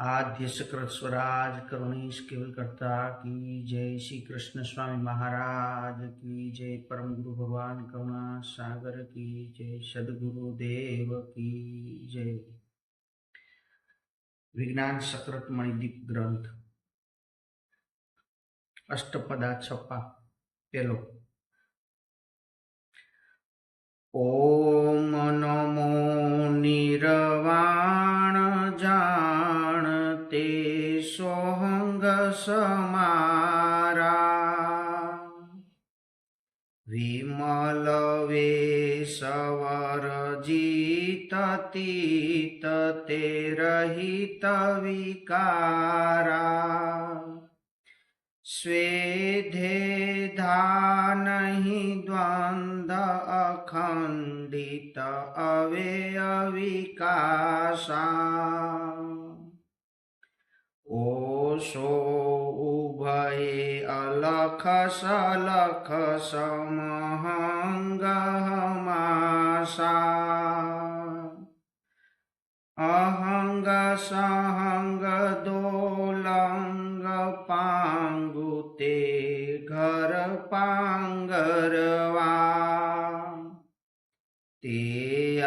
આદ્ય સકૃત સ્વરાજ કરુણીશ કેવલ કરતા કી જય શ્રી કૃષ્ણ સ્વામી મહારાજ કી જય પરમ ગુરુ ભગવાન કરુણા સાગર કી જય સદગુરુ દેવ કી જય વિજ્ઞાન સકૃત મણિદીપ ગ્રંથ અષ્ટપદા છપ્પા પેલો ઓમ નમો નિરવા સોહંગ સમારા. વિમલ વેશવર જીતતીત તે રહિત વિકારા. ધાનહિ દ્વંદ અખંડિત અવેયવિકાશા ઓશો ઉભયે लखसलखसमहङ्गहमाशा अहङ्गसहङ्गदोलङ्गपाङ्गुते घरपाङ्गरवा ते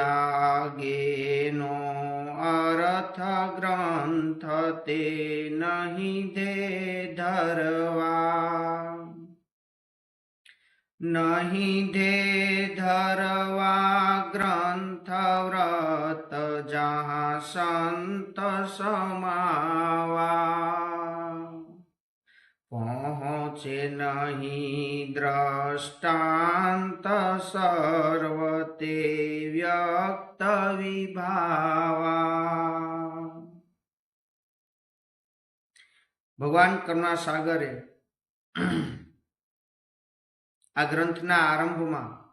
आगेनो अर्थ ग्रन्थ ते नहि दे धरवा નહીં ધે ધરવા ગ્રંથ વ્રત જહા સંત સમાવા પહોંચે નહીં દ્રષ્ટાંત સર્વતે વ્યક્ત વિભાવા ભગવાન કરુણા સાગરે આ ગ્રંથના આરંભમાં,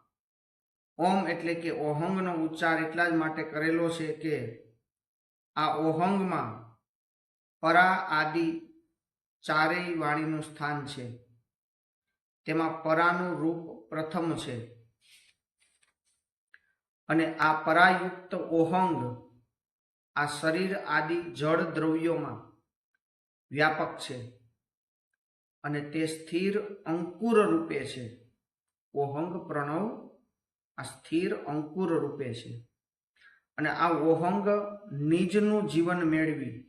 ઓમ એટલે કે ઓહંગનો ઉચ્ચાર એટલા જ માટે કરેલો છે કે, આ ઓહંગમાં પરા આદિ ચારેય વાણીનું સ્થાન છે. તેમાં પરાનું રૂપ પ્રથમ છે. અને આ પરાયુક્ત ઓહંગ આ શરીર આદિ જળ દ્રવ્યોમાં વ્યાપક છે. અને તે સ્થિર અંકુર રૂપે છે. ઓહંગ પ્રણવ આ સ્થિર અંકુર રૂપે છે. અને આ ઓહંગ નિજનું જીવન મેળવી.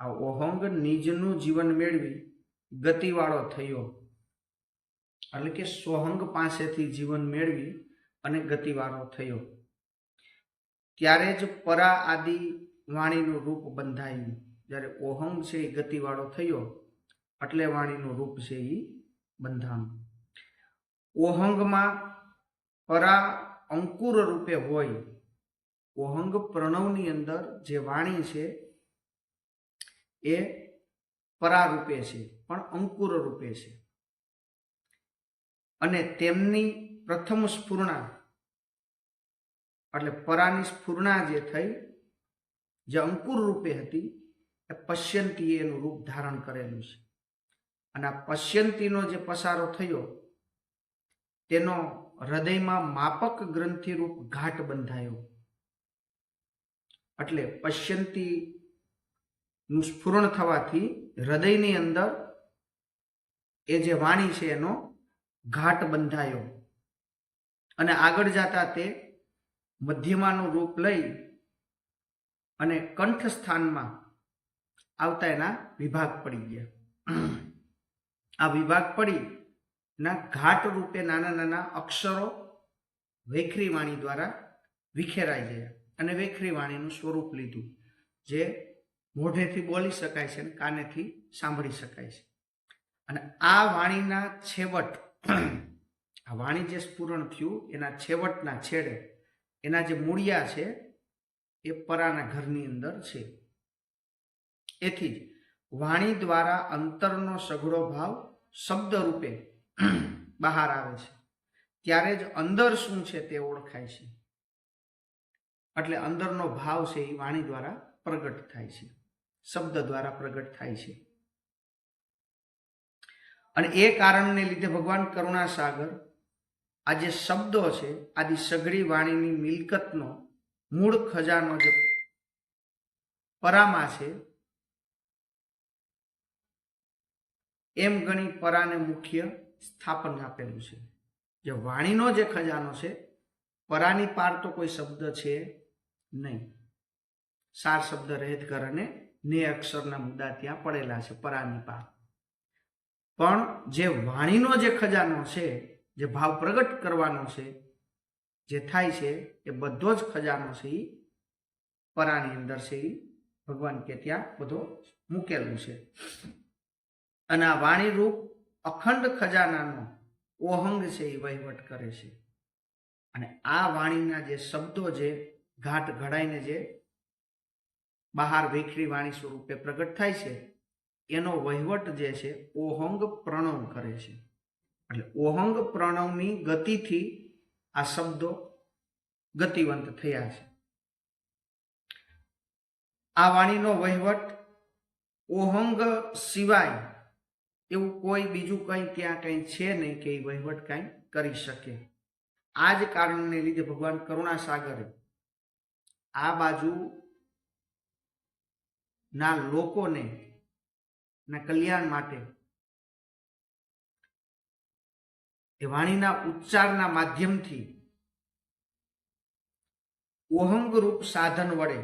આ ઓહંગ નિજનું જીવન મેળવી ગતિવાળો થયો. એટલે કે સોહંગ પાસેથી જીવન મેળવી અને ગતિવાળો થયો. ત્યારે જ પરા આદિ વાણીનું રૂપ બંધાયું. જ્યારે ઓહંગ છે એ ગતિવાળો થયો, એટલે વાણીનું રૂપ છે એ બંધાણું ઓહંગમાં પરા અંકુર રૂપે હોય. ઓહંગ પ્રણવની અંદર જે વાણી છે એ પરા રૂપે છે, પણ અંકુર રૂપે છે. અને તેમની પ્રથમ સ્ફૂર્ણા, એટલે પરાની સ્ફૂર્ણા જે થઈ, જે અંકુર રૂપે હતી, એ પશ્યંતીએ એનું રૂપ ધારણ કરેલું છે. અને આ પશ્યંતીનો જે પસારો થયો તેનો હૃદયમાં માપક ગ્રંથિરૂપ ઘાટ બંધાયો. એટલે પશ્યંતી નું સ્ફુરણ થવાથી હૃદયની અંદર એ જે વાણી છે એનો ઘાટ બંધાયો. અને આગળ જતા તે મધ્યમાનું રૂપ લઈ અને કંઠ સ્થાનમાં આવતા એના વિભાગ પડી ગયા. આ વિભાગ પડી ના ઘાટ રૂપે નાના નાના અક્ષરો વેખરી વાણી દ્વારા વિખેરાઈ ગયા અને વેખરી વાણીનું સ્વરૂપ લીધું, જે મોઢેથી બોલી શકાય છે અને કાનેથી સાંભળી શકાય છે. અને આ વાણીના છેવટ, આ વાણી જે સ્ફુરણ થયું, એના છેવટના છેડે, એના જે મૂળિયા છે, એ પરાના ઘરની અંદર છે. એથી જ વાણી દ્વારા અંતરનો સઘળો ભાવ શબ્દ રૂપે બહાર આવે છે. ત્યારે જ અંદર શું છે તે ઓળખાય છે. એટલે અંદરનો ભાવ છે એ વાણી દ્વારા પ્રગટ થાય છે. શબ્દ દ્વારા પ્રગટ થાય છે. અને એ કારણને લીધે ભગવાન કરુણા સાગર આ જે શબ્દો છે, આદિ સઘળી વાણીની મિલકતનો મૂળ ખજાનો જે પરામાં છે. એમ ગણી પરાને મુખ્ય સ્થાપન આપેલું છે. જે વાણીનો જે ખજાનો છે, પરાની પાર તો કોઈ શબ્દ છે નહીં. સાર શબ્દ રહેત કર અને ને અક્ષરના મુદ્દા ત્યાં પડેલા છે, પરાની પાર. પણ જે વાણીનો જે ખજાનો છે, જે ભાવ પ્રગટ કરવાનો છે, જે થાય છે, એ બધો જ ખજાનો છે એ પરાની અંદર છે એ ભગવાન કે ત્યાં બધો મૂકેલું છે. અને આ વાણી રૂપ અખંડ ખજાનાનો ઓહંગ છે એ વહીવટ કરે છે. અને આ વાણીના જે શબ્દો જે ઘાટ ઘડાઈને જે બહાર વેખરી વાણી સ્વરૂપે પ્રગટ થાય છે, એનો વહીવટ જે છે, ઓહંગ પ્રણવ કરે છે. એટલે ઓહંગ પ્રણવની ગતિથી આ શબ્દો ગતિવંત થયા છે. આ વાણીનો વહીવટ ઓહંગ સિવાય એવું કોઈ બીજું કંઈ ત્યાં કંઈ છે નહીં કે એ વહીવટ કાંઈ કરી શકે. આ જ કારણને લીધે ભગવાન કરુણા સાગરે આ બાજુ ના લોકોને, ના કલ્યાણ માટે એ વાણીના ઉચ્ચારના માધ્યમથી ઓહંગરૂપ સાધન વડે,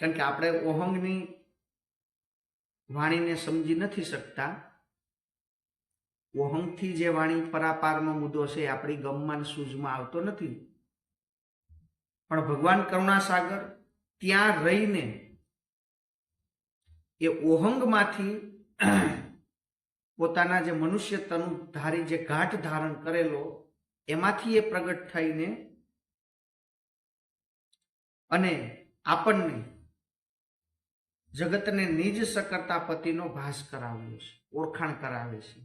કારણ કે આપણે ઓહંગની વાણીને સમજી નથી શકતા. ઓહંગથી જે વાણી પરાપારનો મુદ્દો છે આપણી ગમમાં સૂઝમાં આવતો નથી. પણ ભગવાન કરુણાસાગર ત્યાં રહીને એ ઓહંગમાંથી પોતાના જે મનુષ્ય તનુ ધારી જે ઘાટ ધારણ કરેલો, એમાંથી એ પ્રગટ થઈને અને આપણને જગતને નિજ સકર્તા પતિનો ભાસ કરાવ્યો છે, ઓળખાણ કરાવે છે.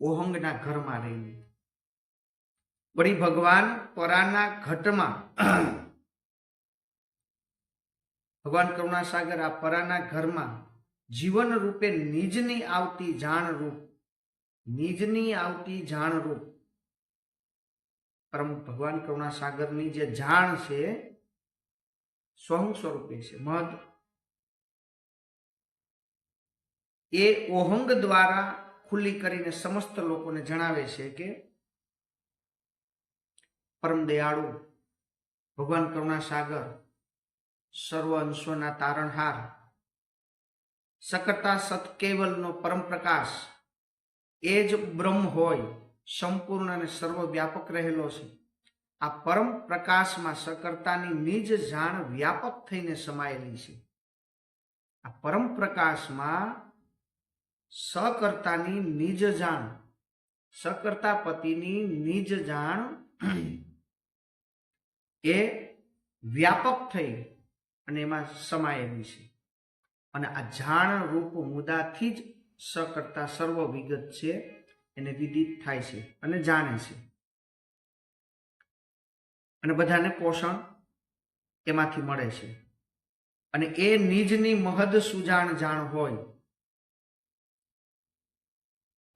ઓહંગના ઘરમાં રહીને. વળી ભગવાન પરાના ઘટમાં ભગવાન કરુણાસાગર આ પરાના ઘરમાં જીવન રૂપે નિજની આવતી જાણ રૂપ, નિજની આવતી જાણ રૂપ. પરમ ભગવાન કરુણાસાગરની જે જાણ છે સ્વયં સ્વરૂપે છે મધ એ ઓહંગ દ્વારા ખુલ્લી કરીને સમસ્ત લોકોને જણાવે છે કે પરમ દયાળુ, ભગવાન કરુણા સાગર સર્વ અંશોના તારણહાર સકર્તા સત્કેવલનો પરમ પ્રકાશ, એ જ બ્રહ્મ હોય, સંપૂર્ણ અને સર્વવ્યાપક રહેલો છે. આ પરમ પ્રકાશમાં સકર્તાની નિજ જાણ વ્યાપક થઈને સમાયેલી છે. આ પરમ પ્રકાશમાં સકર્તાની નિજ જાણ. સકર્તા પતિની નિજ જાણ એ વ્યાપક થઈ અને એમાં સમાયેલી છે. અને આ જાણ રૂપ મુદ્દાથી જ સકર્તા સર્વ વિગત છે, એને વિદિત થાય છે અને જાણે છે. અને બધાને પોષણ એમાંથી મળે છે. અને એ નિજની મહદ સુજાણ જાણ હોય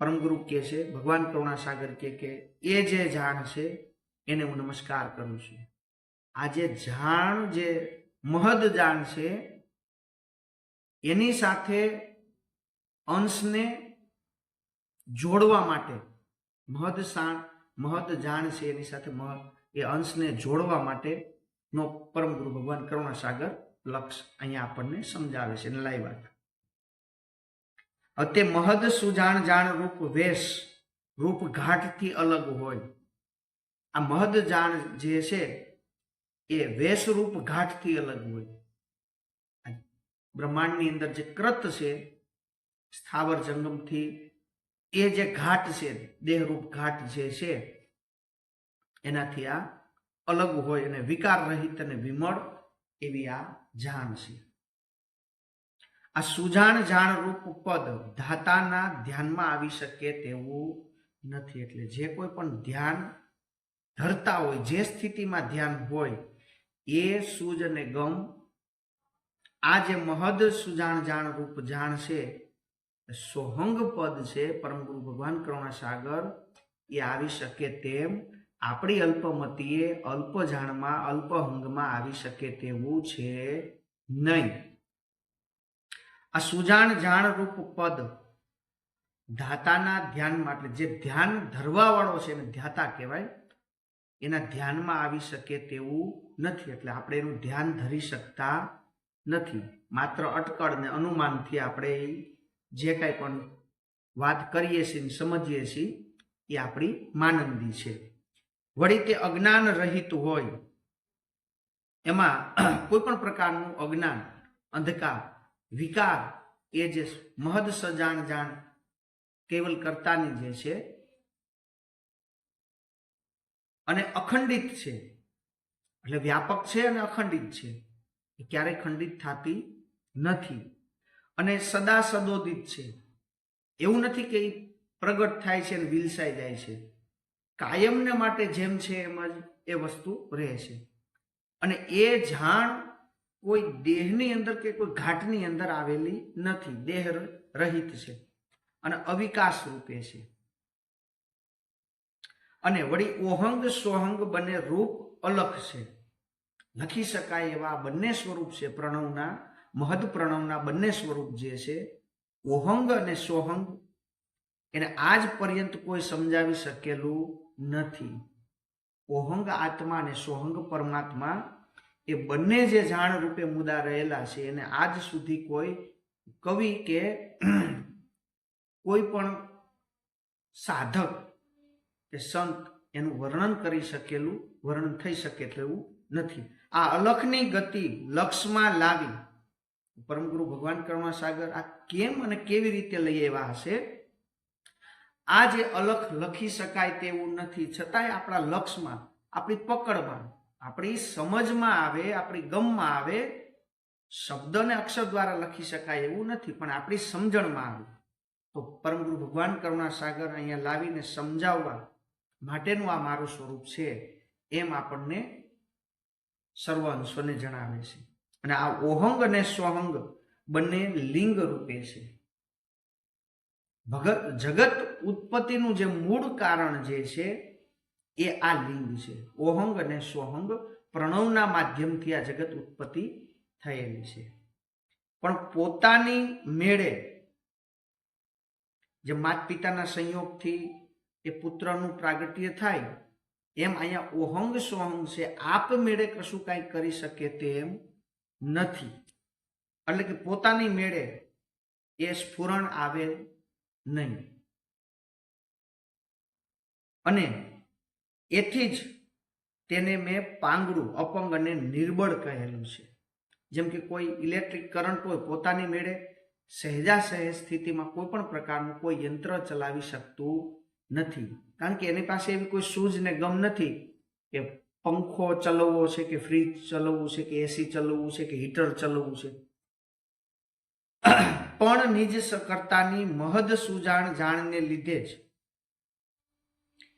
પરમગુરુ કે છે, ભગવાન કરુણાસાગર કે કે, એ જે જાણ છે, એને હું નમસ્કાર કરું છું. આ જે જાણ, જે મહદ જાણ છે, એની સાથે અંશને જોડવા માટે, મહદ સાણ, મહદ જાણ છે, એની સાથે એ અંશને જોડવા માટે નો પરમ ગુરુ ભગવાન કરુણાસાગર લક્ષ અહીંયા આપણને સમજાવે છે અને લાવ્યા તે મહદ સુજાણ જાણ રૂપ વેશ, રૂપ ઘાટથી અલગ હોય. આ મહદ જાણ જે છે, એ વેશરૂપ ઘાટથી અલગ હોય. બ્રહ્માંડની અંદર જે કૃત છે, સ્થાવર જંગમથી, એ જે ઘાટ છે, દેહરૂપ ઘાટ જે છે, એનાથી આ અલગ હોય અને વિકાર રહિત અને વિમળ એવી આ જાણ છે. આ સુજાણ જાણ રૂપ પદ ધાતાના ધ્યાનમાં આવી શકે તેવું નથી. એટલે જે કોઈ પણ ધ્યાન ધરતા હોય, જે સ્થિતિમાં ધ્યાન હોય, એ સૂજ અને ગમ, આ જે મહદ સુજાણ જાણ રૂપ જાણ છે સોહંગ પદ છે પરમ ભગવાન કરુણા સાગર એ આવી શકે તેમ આપણી અલ્પમતીએ અલ્પ જાણમાં અલ્પહંગમાં આવી શકે તેવું છે નહીં. આ સુજાણ જાણ રૂપ પદ ધાતાના ધ્યાનમાં એટલે જે ધ્યાન ધરવાવાળો છે એને ધ્યાતા કહેવાય, એના ધ્યાનમાં આવી શકે તેવું નથી. એટલે આપણે એનું ધ્યાન ધરી શકતા નથી. માત્ર અટકળ ને અનુમાનથી આપણે જે કાંઈ પણ વાત કરીએ છીએ સમજીએ છીએ, એ આપણી માનંદી છે. વળી તે અજ્ઞાન રહિત હોય, એમાં કોઈ પણ પ્રકારનું અજ્ઞાન, અંધકાર વિકાર એ જે મહદ સજાણ જાણ કેવલ કરતાની જે છે, અને અખંડિત છે. એટલે વ્યાપક છે અને અખંડિત છે. એ ક્યારેય ખંડિત થતી નથી. અને સદા સદોદિત છે. એવું નથી કે એ પ્રગટ થાય છે અને વિલસાઈ જાય છે. કાયમને માટે જેમ છે એમ જ એ વસ્તુ રહે છે. અને એ જાણ કોઈ દેહની અંદર કે કોઈ ઘાટની અંદર આવેલી નથી. દેહ રહિત છે અને અવિકાસ રૂપે છે. અને વળી ઓહંગ સોહંગ બંને રૂપ અલગ છે. લખી શકાય એવા બંને સ્વરૂપ છે. પ્રણવના, મહદ પ્રણવના બંને સ્વરૂપ જે છે, ઓહંગ અને સોહંગ, એને આજ પર્યંત કોઈ સમજાવી શકેલું નથી. ઓહંગ આત્મા અને સોહંગ પરમાત્મા એ બંને જે જાણ રૂપે મુદ્દા રહેલા છે એને આજ સુધી કોઈ કવિ કે કોઈ પણ સાધક કે સંત એનું વર્ણન કરી શકેલું, વર્ણન થઈ શકે તેવું નથી. આ અલખની ગતિ લક્ષમાં લાવી પરમગુરુ ભગવાન કરુણા સાગર આ કેમ અને કેવી રીતે લઈ આવ્યા હશે? આ જે અલખ લખી શકાય તેવું નથી. છતાંય આપણા લક્ષમાં, આપણી પકડમાં આપણી સમજમાં આવે, આપણી ગમમાં આવે, શબ્દ અને અક્ષર દ્વારા લખી શકાય એવું નથી, પણ આપણી સમજણમાં આવે. તો પરમગુરુ ભગવાન કરુણા સાગર અહીંયા લાવીને સમજાવવા માટેનું આ મારું સ્વરૂપ છે, એમ આપણને સર્વ જણાવે છે. અને આ ઓહંગ અને સ્વહંગ બંને લિંગ રૂપે છે. ભગત જગત ઉત્પત્તિનું જે મૂળ કારણ જે છે એ આ લિંગ છે. ઓહંગ અને સ્વહંગ પ્રણવના માધ્યમથી આ જગત ઉત્પત્તિ થયેલી છે. પણ પોતાની મેળે જે માત પિતાના સંયોગથી એ પુત્રનું પ્રાગટ્ય થાય, એમ અહીંયા ઓહંગ સોહંગ છે આપમેળે કશું કાંઈ કરી શકે તેમ નથી. એટલે કે પોતાની મેળે એ સ્ફુરણ આવે નહીં. અને એથી જ તેને મેં પાંગડું અપંગ અને નિર્બળ કહેલું છે. જેમ કે કોઈ ઇલેક્ટ્રિક કરંટ હોય, પોતાની મેળે સહેજા સહેજ સ્થિતિમાં કોઈ પણ પ્રકારનું કોઈ યંત્ર ચલાવી શકતું નથી. કારણ કે એની પાસે એવી કોઈ સૂઝ ને ગમ નથી કે પંખો ચલાવવો છે કે ફ્રીજ ચલાવવું છે કે એસી ચલાવવું છે કે હીટર ચલાવવું છે. પણ નિજ કરતાની મહદ સુજાણ જાણને લીધે જ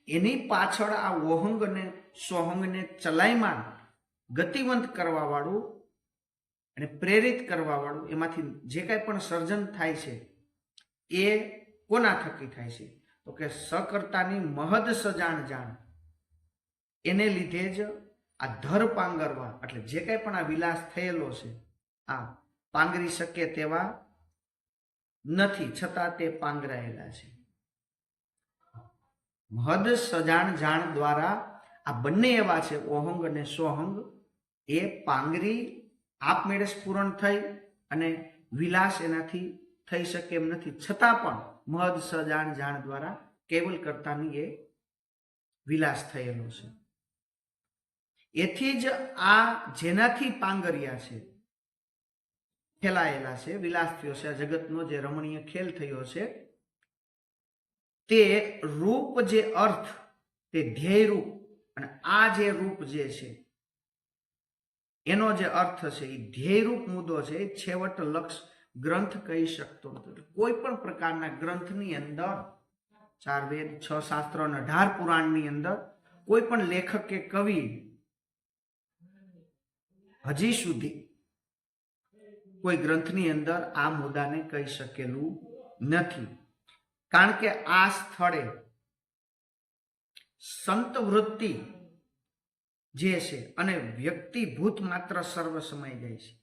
એની પાછળ આ ઓહંગ અને સોહંગને ચલાયમાન ગતિવંત કરવાવાળું અને પ્રેરિત કરવાવાળું એમાંથી જે કાંઈ પણ સર્જન થાય છે, એ કોના થકી થાય છે? તો કે સકર્તાની મહદ સજાણ જાણ. એને લીધે જ આ ધર પાંગરવા એટલે જે કાંઈ પણ આ વિલાસ થયેલો છે, આ પાંગરી શકે તેવા નથી, છતાં તે પાંગરાયેલા છે. મહદ સજાણ જાણ દ્વારા આ બંને એવા છે, ઓહંગ અને સોહંગ. એ પાંગરી આપમેળે સ્ફુરણ થઈ અને વિલાસ એનાથી થઈ શકે એમ નથી. છતાં પણ મહદ સજાણ જાણ દ્વારા કેવલ કરતાની એ વિલાસ થયેલો છે. એથી જ આ જેનાથી પાંગરિયા છે, ફેલાયેલા છે, વિલાસ થયો છે. આ જગતનો જે રમણીય ખેલ થયો છે તે રૂપ જે અર્થ, તે ધ્યેય રૂપ અને આ જે રૂપ જે છે, એનો જે અર્થ છે એ ધ્યેયરૂપ મુદ્દો છે, એ છેવટ લક્ષ ગ્રંથ કહી શકતો નથી. કોઈ પણ પ્રકારના ગ્રંથની અંદર, ચાર વેદ, છ શાસ્ત્ર અને અઢાર પુરાણની અંદર, કોઈ પણ લેખક કે કવિ હજી સુધી કોઈ ગ્રંથની અંદર આ મુદ્દાને કહી શકેલું નથી. કારણ કે આ સ્થળે સંત વૃત્તિ જે છે અને વ્યક્તિભૂત માત્ર સર્વ સમાઈ જાય છે.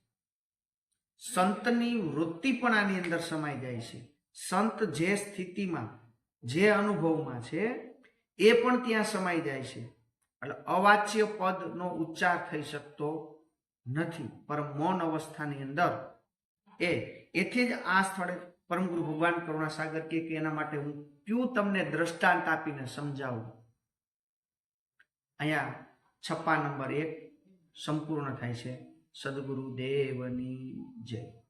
સંતની વૃત્તિ પણ આની અંદર સમાઈ જાય છે. સંત જે સ્થિતિમાં, જે અનુભવમાં છે, એ પણ ત્યાં સમાઈ જાય છે. એટલે અવાચ્ય પદનો ઉચ્ચાર થઈ શકતો નથી. પર મૌન અવસ્થાની અંદર એ, એથી જ આ સ્થળે પરમગુરુ ભગવાન કરુણા સાગર કે કે એના માટે હું કયું તમને દ્રષ્ટાંત આપીને સમજાવું? અહીંયા છપ્પા નંબર એક સંપૂર્ણ થાય છે. સદગુરુ દેવની જય.